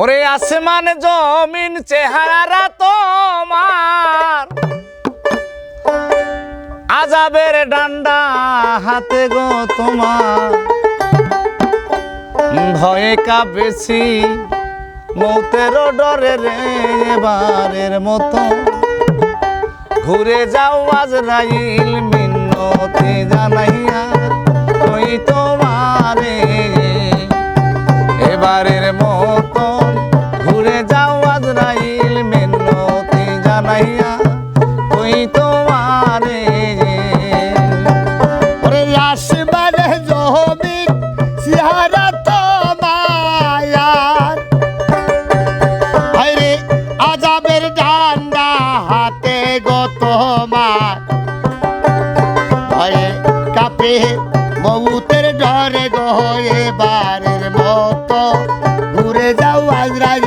ওরে আসমান জমিন চেহারা তোমার। আজাবের ডান্ডা হাতে গো তোমার। ভয়ে কাঁপেছি মৌতেরও ডরে রে এবারের মতো। ঘুরে যাও আজরাইল মিন্নতি জানাইয়া ওই জানাইয়া ওই তোমারে। ওরে আসমানে জমিন চেহারা তো মায়ার হায়রে, আজাবের ডান্ডা হাতে কাপে মতো। ঘুরে যাও আজরাইল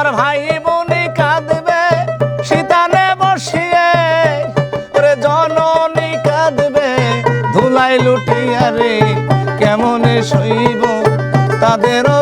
তোমার ভাই বোন কাঁদবে, শীতানে বসিয়ে ওরে জননী কাঁদবে। ধুলাই লুটিয়া রে, কেমনে শৈব তাদেরও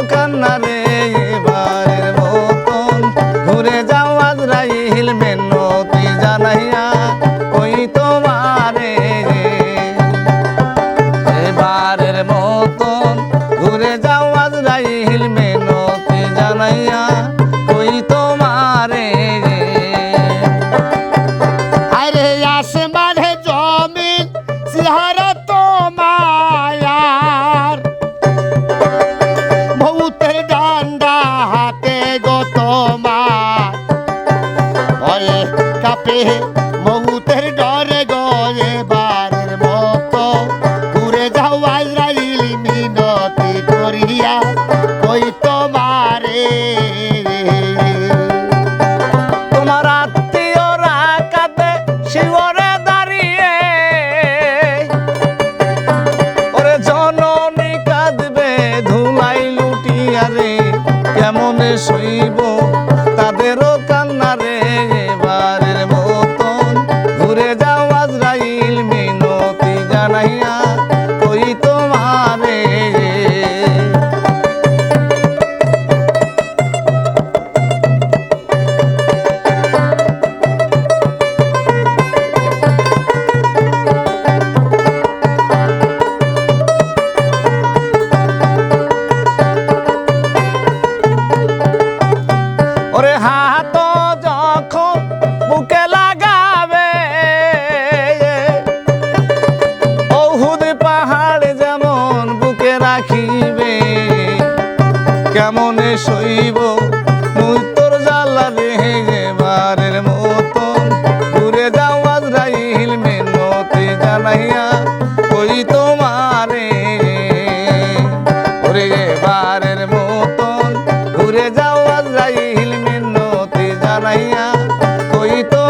মৌতের ডরে গয়ে বারের মতো। ঘুরে যাও আজরাইল মিনতি করিয়া কই তোমারে তোমার আত্মীয়রা কাঁদে শিবরে দাঁড়িয়ে। ওরে জননী কাঁদবে, ধুলাই লুটিয়া রে, কেমনে সইব মিনতি কেমনে সইব মুতর জ্বালা রে এবারের মতন। ঘুরে যাও আজরাইল মেনতে জানাইয়া, কই তোমারে? ঘুরে এবারের মতন ঘুরে যাও আজরাইল মেনতে জানাইয়া, কই তোমারে